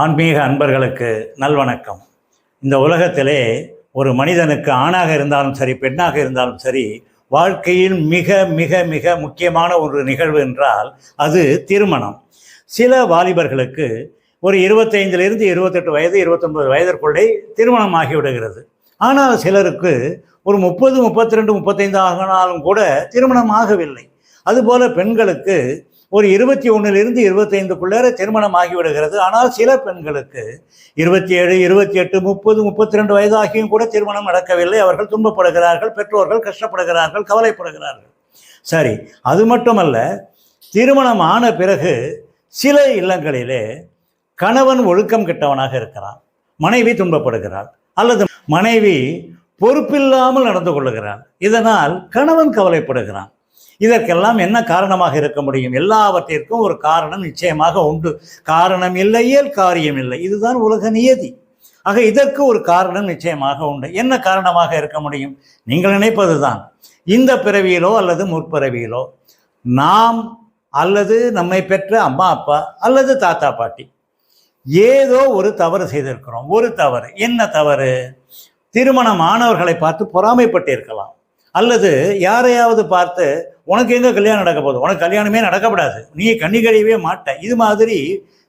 ஆன்மீக அன்பர்களுக்கு நல்வணக்கம். இந்த உலகத்திலே ஒரு மனிதனுக்கு ஆணாக இருந்தாலும் சரி பெண்ணாக இருந்தாலும் சரி வாழ்க்கையில் மிக மிக மிக முக்கியமான ஒரு நிகழ்வு என்றால் அது திருமணம். சில வாலிபர்களுக்கு ஒரு இருபத்தைந்திலிருந்து இருபத்தெட்டு வயது இருபத்தொன்பது வயதிற்குள்ளே திருமணம் ஆகிவிடுகிறது. ஆனால் சிலருக்கு ஒரு முப்பது முப்பத்தி ரெண்டு முப்பத்தைந்து ஆகினாலும் கூட திருமணம் ஆகவில்லை. அதுபோல பெண்களுக்கு ஒரு இருபத்தி ஒன்றிலிருந்து இருபத்தைந்துக்குள்ளே திருமணம் ஆகிவிடுகிறது ஆனால் சில பெண்களுக்கு இருபத்தி ஏழு இருபத்தி எட்டு முப்பது முப்பத்தி ரெண்டு வயதாகியும் கூட திருமணம் நடக்கவில்லை. அவர்கள் துன்பப்படுகிறார்கள் பெற்றோர்கள் கஷ்டப்படுகிறார்கள் கவலைப்படுகிறார்கள். சரி அது மட்டுமல்ல திருமணம் ஆன பிறகு சில இல்லங்களிலே கணவன் ஒழுக்கம் கெட்டவனாக இருக்கிறான். மனைவி துன்பப்படுகிறாள். அல்லது மனைவி பொறுப்பில்லாமல் நடந்து கொள்ளுகிறாள். இதனால் கணவன் கவலைப்படுகிறான். இதற்கெல்லாம் என்ன காரணமாக இருக்க முடியும்? எல்லாவற்றிற்கும் ஒரு காரணம் நிச்சயமாக உண்டு. காரணம் இல்லையேல் காரியம் இல்லை. இதுதான் உலக நியதி. ஆக இதற்கு ஒரு காரணம் நிச்சயமாக உண்டு. என்ன காரணமாக இருக்க முடியும்? நீங்கள் நினைப்பது தான் இந்த பிறவியிலோ அல்லது முற்பிறவியிலோ நாம் அல்லது நம்மை பெற்ற அம்மா அப்பா அல்லது தாத்தா பாட்டி ஏதோ ஒரு தவறு செய்திருக்கிறோம். ஒரு தவறு. என்ன தவறு? திருமணம் ஆனவர்களை பார்த்து பொறாமைப்பட்டிருக்கலாம். அல்லது யாரையாவது பார்த்து உனக்கு எங்கே கல்யாணம் நடக்க போகுது? உனக்கு கல்யாணமே நடக்கப்படாது. நீ கண்ணி கழியவே மாட்ட. இது மாதிரி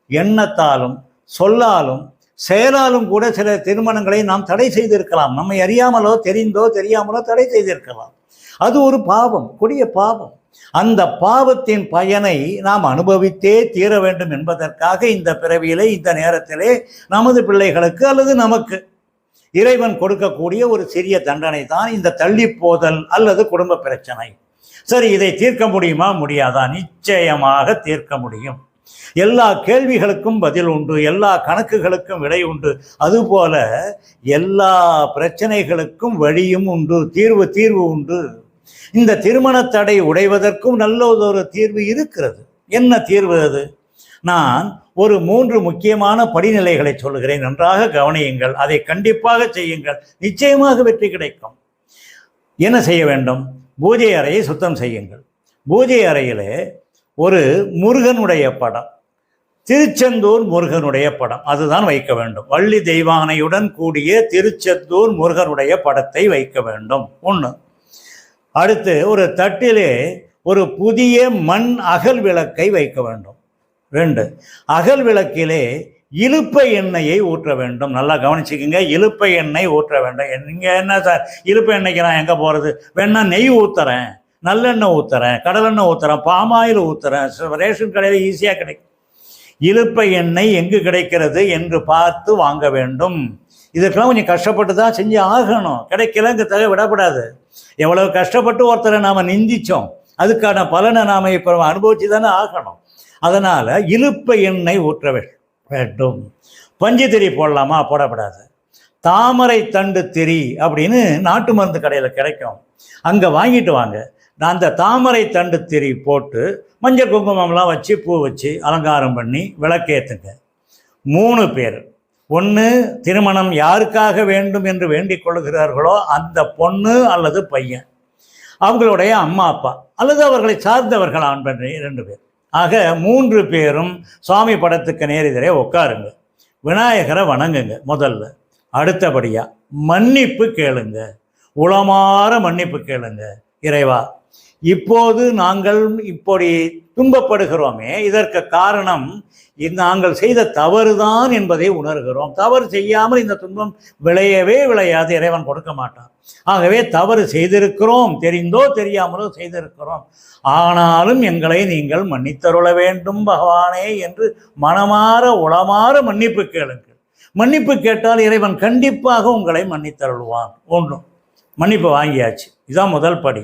எண்ணத்தாலும் சொல்லாலும் செயலாலும் கூட சில திருமணங்களை நாம் தடை செய்திருக்கலாம். நம்மை அறியாமலோ தெரிந்தோ தெரியாமலோ தடை செய்திருக்கலாம். அது ஒரு பாவம் கொடிய பாவம். அந்த பாவத்தின் பயனை நாம் அனுபவித்தே தீர வேண்டும் என்பதற்காக இந்த பிறவியிலே இந்த நேரத்திலே நமது பிள்ளைகளுக்கு அல்லது நமக்கு. இறைவன் கொடுக்கக்கூடிய ஒரு சிறிய தண்டனை தான் இந்த தள்ளி போதல் அல்லது குடும்ப பிரச்சனை. சரி இதை தீர்க்க முடியுமா? முடியாதா? நிச்சயமாக தீர்க்க முடியும். எல்லா கேள்விகளுக்கும் பதில் உண்டு எல்லா கணக்குகளுக்கும் விடை உண்டு. அதுபோல எல்லா பிரச்சனைகளுக்கும் வழியும் உண்டு தீர்வு தீர்வு உண்டு. இந்த திருமண தடை உடைவதற்கும் ஒரு தீர்வு இருக்கிறது. என்ன தீர்வு அது? நான் ஒரு மூன்று முக்கியமான படிநிலைகளை சொல்கிறேன் நன்றாக கவனியுங்கள். அதை கண்டிப்பாக செய்யுங்கள். நிச்சயமாக வெற்றி கிடைக்கும். என்ன செய்ய வேண்டும்? பூஜை அறையை சுத்தம் செய்யுங்கள். பூஜை அறையிலே ஒரு முருகனுடைய படம். திருச்செந்தூர் முருகனுடைய படம். அதுதான் வைக்க வேண்டும். வள்ளி தெய்வானையுடன் கூடிய திருச்செந்தூர் முருகனுடைய படத்தை வைக்க வேண்டும். ஒன்று அடுத்து ஒரு தட்டிலே ஒரு புதிய மண் அகல் விளக்கை வைக்க வேண்டும். ரெண்டு அகல் விளக்கிலே இழுப்பை எண்ணெயை ஊற்ற வேண்டும். நல்லா கவனிச்சுக்கோங்க இழுப்பை எண்ணெய் ஊற்ற வேண்டும். நீங்கள் என்ன சார்? இழுப்பை எண்ணெய்க்கு நான் எங்கே போகிறது வேணா நெய் ஊற்றுறேன் நல்லெண்ணெய் ஊற்றுறேன் கடலெண்ணெய் ஊற்றுறேன் பாமாயில் ஊற்றுறேன் ரேஷன் கடையில் ஈஸியாக கிடைக்கும். இழுப்பை எண்ணெய் எங்கு கிடைக்கிறது என்று பார்த்து வாங்க வேண்டும். இதுக்கெல்லாம் கொஞ்சம் கஷ்டப்பட்டு தான் செஞ்சு ஆகணும். கிடைக்கலங்கிறதாக விடக்கூடாது எவ்வளவு கஷ்டப்பட்டு ஒருத்தரை நாம் நிந்திச்சோம் அதுக்கான பலனை நாம் இப்போ அனுபவிச்சு தானே ஆகணும். அதனால் இலுப்பை எண்ணெய் ஊற்ற வேண்டும். பஞ்சு திரி போடலாமா? போடக்கூடாது தாமரை தண்டு திரி அப்படின்னு நாட்டு மருந்து கடையில் கிடைக்கும். அங்கே வாங்கிட்டு வாங்க. நான் அந்த தாமரை தண்டு திரி போட்டு மஞ்சள் குங்குமம்லாம் வச்சு பூ வச்சு அலங்காரம் பண்ணி விளக்கேற்றுங்க மூணு பேர். ஒன்று திருமணம் யாருக்காக வேண்டும் என்று வேண்டிக் கொள்கிறார்களோ அந்த பொண்ணு அல்லது பையன். அவங்களுடைய அம்மா அப்பா அல்லது அவர்களை சார்ந்தவர்கள் ஆண் பெண் இரண்டு பேர். ஆக மூன்று பேரும் சுவாமி படத்துக்கு நேரெதிரே உட்காருங்க விநாயகரை வணங்குங்க முதல்ல. அடுத்தபடியாக மன்னிப்பு கேளுங்க. உளமாற மன்னிப்பு கேளுங்க. இறைவா இப்போது நாங்கள் இப்படி துன்பப்படுகிறோமே இதற்கு காரணம் நாங்கள் செய்த தவறுதான் என்பதை உணர்கிறோம். தவறு செய்யாமல் இந்த துன்பம் விளையவே விளையாது இறைவன் கொடுக்க மாட்டான். ஆகவே தவறு செய்திருக்கிறோம் தெரிந்தோ தெரியாமலோ செய்திருக்கிறோம். ஆனாலும் எங்களை நீங்கள் மன்னித்தருள வேண்டும் பகவானே என்று மனமாற உளமாற மன்னிப்பு கேளுங்கள். மன்னிப்பு கேட்டால் இறைவன் கண்டிப்பாக உங்களை மன்னித்தருள்வான். ஒன்றும் மன்னிப்பு வாங்கியாச்சு. இதுதான் முதல் படி.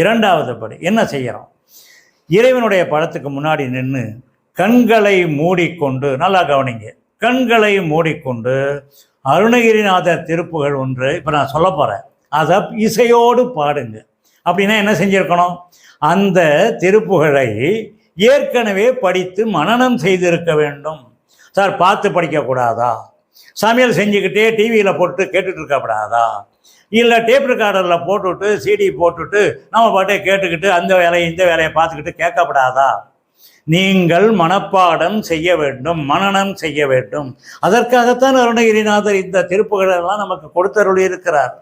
இரண்டாவது படி என்ன செய்கிறோம் இறைவனுடைய படத்துக்கு முன்னாடி நின்று கண்களை மூடிக்கொண்டு நல்லா கவனிங்க. கண்களை மூடிக்கொண்டு அருணகிரிநாதர் திருப்புகள் ஒன்று இப்போ நான் சொல்ல போகிறேன் அதை இசையோடு பாடுங்க. அப்படின்னா என்ன செஞ்சுருக்கணும்? அந்த திருப்புகழை ஏற்கனவே படித்து மனனம் செய்திருக்க வேண்டும். சார் பார்த்து படிக்கக்கூடாதா? சமையல் செஞ்சுக்கிட்டே டிவியில் போட்டு கேட்டுட்டு இருக்கக்கூடாதா இல்லை டேப் ரெக்கார்டரில் போட்டுவிட்டு சிடி போட்டுவிட்டு நம்ம பாட்டே கேட்டுக்கிட்டு அந்த வேலையை இந்த வேலையை பார்த்துக்கிட்டு கேட்கப்படாதா? நீங்கள் மனப்பாடம் செய்ய வேண்டும் மனனம் செய்ய வேண்டும். அதற்காகத்தான் அருணகிரிநாதர் இந்த திருப்புகளெல்லாம் நமக்கு கொடுத்தருளி இருக்கிறார்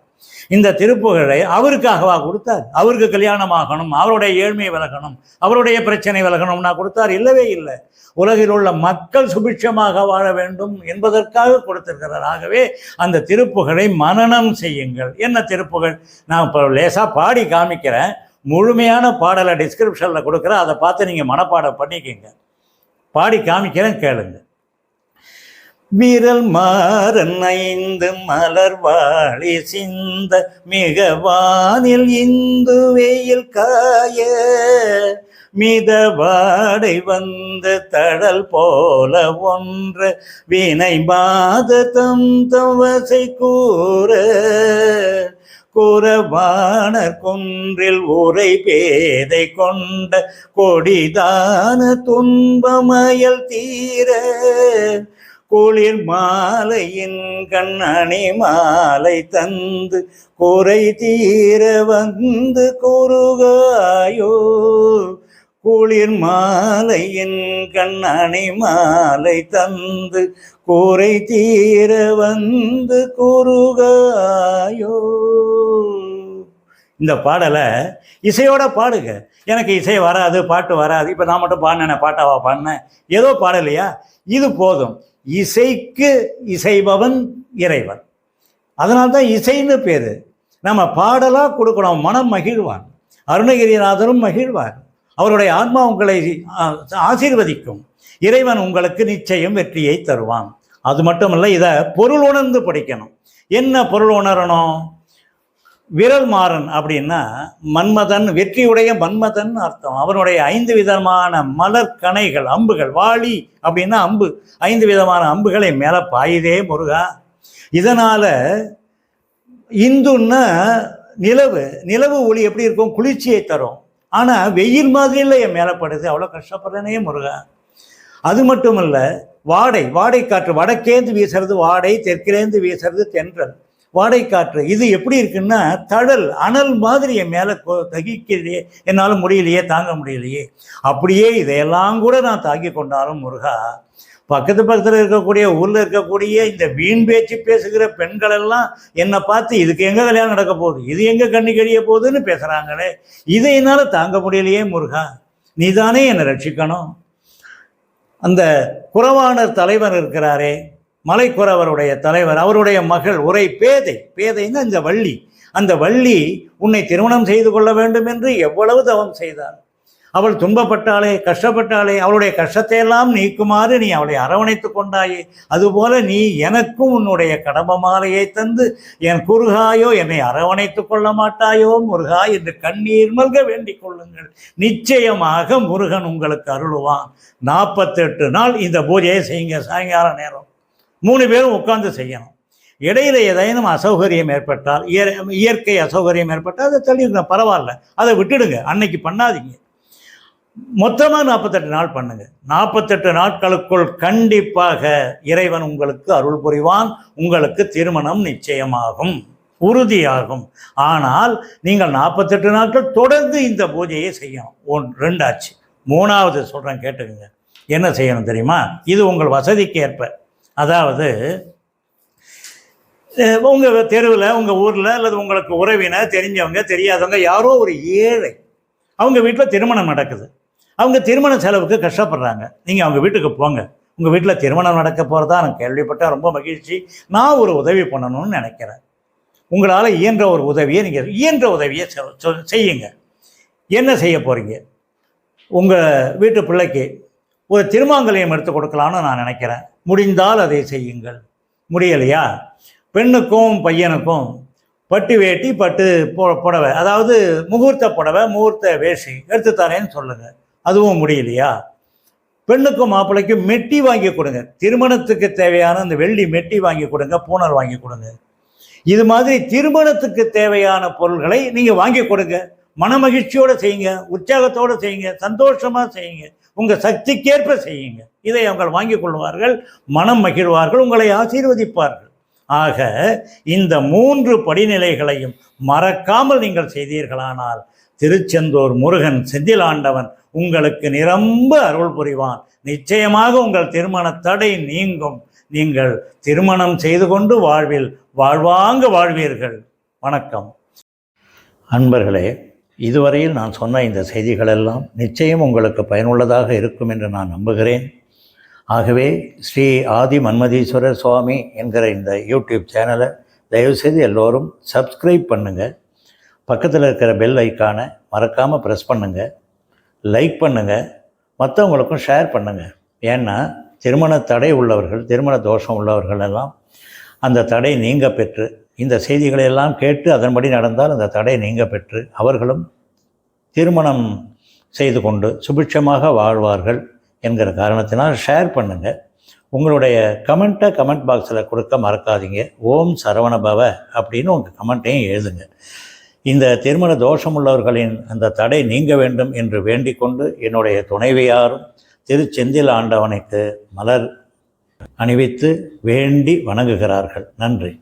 இந்த திருப்புகழை அவருக்காகவா கொடுத்தார்? அவருக்கு கல்யாணம் ஆகணும் அவருடைய ஏழ்மை விலகணும் அவருடைய பிரச்சனை விலகணும்னா கொடுத்தார்? இல்லவே இல்லை. உலகில் உள்ள மக்கள் சுபிட்சமாக வாழ வேண்டும் என்பதற்காக கொடுத்திருக்கிறார். ஆகவே அந்த திருப்புகழை மனனம் செய்யுங்கள். என்ன திருப்புகழ்? நான் இப்போ லேசாக பாடி காமிக்கிறேன். முழுமையான பாடலை டிஸ்கிரிப்ஷனில் கொடுக்குறேன். அதை பார்த்து நீங்கள் மனப்பாடம் பண்ணிக்கோங்க. பாடி காமிக்கிறேன் கேளுங்கள் விரல் மாறன் ஐந்து மலர் வாழி சிந்த மிக வானில் இந்து வெயில் காய. மித வாடை வந்து தடல் போல ஒன்று வினை மாத தம் தவசை கூற. குறவான குன்றில் உரை பேதை கொண்ட கொடிதான துன்பமயல் தீர. குளிர் மாலையின் கண்ணணி மாலை தந்து குறை தீர வந்து குறுகாயோ. குளிர் மாலையின் கண்ணணி மாலை தந்து குறை தீர வந்து குறுகாயோ. இந்த பாடலை இசையோட பாடுங்க. எனக்கு இசை வராது பாட்டு வராது. இப்போ நான் மட்டும் பாடினேன் பாட்டாவா பாடினேன்? ஏதோ பாடலையா? இது போதும். இசைக்கு இசைபவன் இறைவன். அதனால்தான் இசைன்னு பேர். நம்ம பாடலாக கொடுக்கணும் மனம் மகிழ்வான். அருணகிரிநாதரும் மகிழ்வார். அவருடைய ஆத்மா உங்களை ஆசீர்வதிக்கும். இறைவன் உங்களுக்கு நிச்சயம் வெற்றியை தருவான். அது மட்டுமல்ல இதை பொருள் உணர்ந்து படிக்கணும். என்ன பொருள் உணரணும்? விரல் மாறன் அப்படின்னா மன்மதன் வெற்றியுடைய மன்மதன் அர்த்தம். அவனுடைய ஐந்து விதமான மலர் கணைகள் அம்புகள் வாளி அப்படின்னா அம்பு. ஐந்து விதமான அம்புகளை மேலே பாயுதே முருகா. இதனால் இந்துன்னா நிலவு நிலவு ஒளி எப்படி இருக்கும்? குளிர்ச்சியை தரும். ஆனால் வெயில் மாதிரியில் என் மேலே படுது. அவ்வளோ கஷ்டப்படுறேனே முருகா. அது மட்டும் இல்லை வாடை வாடை காற்று வடக்கேந்து வீசுறது வாடை தெற்கிலேந்து வீசுறது தென்றல். வாடைக்காற்று. இது எப்படி இருக்குன்னா தடல் அனல் மாதிரி என் மேலே தகிக்கலையே. என்னால் முடியலையே தாங்க முடியலையே. அப்படியே இதையெல்லாம் கூட நான் தாங்கி கொண்டாலும் முருகா பக்கத்து பக்கத்தில் இருக்கக்கூடிய ஊரில் இருக்கக்கூடிய இந்த வீண் பேச்சு பேசுகிற பெண்கள் எல்லாம் என்னை பார்த்து இதுக்கு எங்கே கல்யாணம் நடக்க போகுது? இது எங்கே கண்ணி கழிய போகுதுன்னு பேசுகிறாங்களே இதை என்னால் தாங்க முடியலையே முருகா. நீதானே என்னை ரட்சிக்கணும். அந்த குறவானர் தலைவர் இருக்கிறாரே மலைக்குறவருடைய தலைவர் அவருடைய மகள் ஒரே பேதை. பேதைன்னா இந்த வள்ளி. அந்த வள்ளி உன்னை திருமணம் செய்து கொள்ள வேண்டும் என்று எவ்வளவு தவம் செய்தார் அவள் துன்பப்பட்டாளே கஷ்டப்பட்டாளே அவளுடைய கஷ்டத்தையெல்லாம் நீக்குமாறு நீ அவளை அரவணைத்து கொண்டாயே. அதுபோல நீ எனக்கும் உன்னுடைய கடம்ப மாலையை தந்து என் குருகாயோ என்னை அரவணைத்து கொள்ள மாட்டாயோ முருகா என்று கண்ணீர் மல்க வேண்டிக் கொள்ளுங்கள். நிச்சயமாக முருகன் உங்களுக்கு அருளுவான். நாற்பத்தெட்டு நாள் இந்த பூஜையை செய்யுங்க சாயங்கால நேரம். மூணு பேரும் உட்கார்ந்து செய்யணும். இடையில ஏதேனும் அசௌகரியம் ஏற்பட்டால் இயற் இயற்கை அசௌகரியம் ஏற்பட்டால் அதை தள்ளிடுங்க பரவாயில்ல. அதை விட்டுடுங்க அன்னைக்கு பண்ணாதீங்க. மொத்தமாக நாற்பத்தெட்டு நாள் பண்ணுங்க. நாற்பத்தெட்டு நாட்களுக்குள் கண்டிப்பாக இறைவன் உங்களுக்கு அருள் புரிவான் உங்களுக்கு திருமணம் நிச்சயமாகும் உறுதியாகும். ஆனால் நீங்கள் நாற்பத்தெட்டு நாட்கள் தொடர்ந்து இந்த பூஜையை செய்யணும். ஒன் ரெண்டாச்சு. மூணாவது சொல்கிறேன் கேட்டுக்கோங்க. என்ன செய்யணும் தெரியுமா? இது உங்கள் வசதிக்கு ஏற்ப அதாவது உங்கள் தெருவில் உங்கள் ஊரில் அல்லது உங்களுக்கு உறவினர் தெரிஞ்சவங்க தெரியாதவங்க யாரோ ஒரு ஏழை அவங்க வீட்டில் திருமணம் நடக்குது. அவங்க திருமண செலவுக்கு கஷ்டப்படுறாங்க. நீங்கள் அவங்க வீட்டுக்கு போங்க. உங்கள் வீட்டில் திருமணம் நடக்க போகிறதா நான் கேள்விப்பட்டேன். ரொம்ப மகிழ்ச்சி. நான் ஒரு உதவி பண்ணணும்னு நினைக்கிறேன். உங்களால் இயன்ற ஒரு உதவியை நீங்கள் இயன்ற உதவியை சொ- செய்யுங்க. என்ன செய்ய போகிறீங்க உங்கள் வீட்டு பிள்ளைக்கு ஒரு திருமாங்கல்யம் எடுத்து கொடுக்கலான்னு நான் நினைக்கிறேன். முடிந்தால் அதை செய்யுங்கள். முடியலையா? பெண்ணுக்கும் பையனுக்கும் பட்டு வேட்டி பட்டு பொ புடவை அதாவது முகூர்த்த புடவை முகூர்த்த வேஷ்டி எடுத்து தரேன்னு சொல்லுங்கள் அதுவும் முடியலையா? பெண்ணுக்கும் மாப்பிள்ளைக்கும் மெட்டி வாங்கி கொடுங்க. திருமணத்துக்கு தேவையான அந்த வெள்ளி மெட்டி வாங்கி கொடுங்க பூனர் வாங்கி கொடுங்க. இது மாதிரி திருமணத்துக்கு தேவையான பொருள்களை நீங்கள் வாங்கி கொடுங்க. மனமகிழ்ச்சியோடு செய்யுங்க உற்சாகத்தோடு செய்யுங்க சந்தோஷமாக செய்யுங்க. உங்கள் சக்திக்கேற்ப செய்யுங்க. இதை அவங்கள் வாங்கிக் கொள்வார்கள் மனம் மகிழ்வார்கள் உங்களை ஆசீர்வதிப்பார்கள். ஆக இந்த மூன்று படிநிலைகளையும் மறக்காமல் நீங்கள் செய்தீர்களானால் திருச்செந்தூர் முருகன் செந்திலாண்டவன் உங்களுக்கு நிரம்ப அருள் புரிவான். நிச்சயமாக உங்கள் திருமண தடை நீங்கும். நீங்கள் திருமணம் செய்து கொண்டு வாழ்வில் வாழ்வாங்க வாழ்வீர்கள். வணக்கம். அன்பர்களே இதுவரையில் நான் சொன்ன இந்த செய்திகளெல்லாம் நிச்சயம் உங்களுக்கு பயனுள்ளதாக இருக்கும் என்று நான் நம்புகிறேன். ஆகவே ஸ்ரீ ஆதி மன்மதீஸ்வரர் சுவாமி என்கிற இந்த யூடியூப் சேனலை தயவுசெய்து எல்லோரும் சப்ஸ்கிரைப் பண்ணுங்கள் பக்கத்தில் இருக்கிற பெல் ஐக்கானை மறக்காமல் ப்ரெஸ் பண்ணுங்கள் லைக் பண்ணுங்கள் மற்றவங்களுக்கும் ஷேர் பண்ணுங்கள் ஏன்னா திருமண தடை உள்ளவர்கள் திருமண தோஷம் உள்ளவர்கள் எல்லாம் அந்த தடை நீங்க பெற்று இந்த செய்திகளையெல்லாம் கேட்டு அதன்படி நடந்தால் அந்த தடை நீங்க பெற்று அவர்களும் திருமணம் செய்து கொண்டு சுபிட்சமாக வாழ்வார்கள் என்கிற காரணத்தினால் ஷேர் பண்ணுங்கள் உங்களுடைய கமெண்ட்டை கமெண்ட் பாக்ஸில் கொடுக்க மறக்காதீங்க. ஓம் சரவணபவ அப்படின்னு உங்கள் கமெண்ட்டையும் எழுதுங்க. இந்த திருமண தோஷம் உள்ளவர்களின் அந்த தடை நீங்க வேண்டும் என்று வேண்டிக் கொண்டு என்னுடைய துணைவியாரும் திருச்செந்தில் ஆண்டவனுக்கு மலர் அணிவித்து வேண்டி வணங்குகிறார்கள். நன்றி.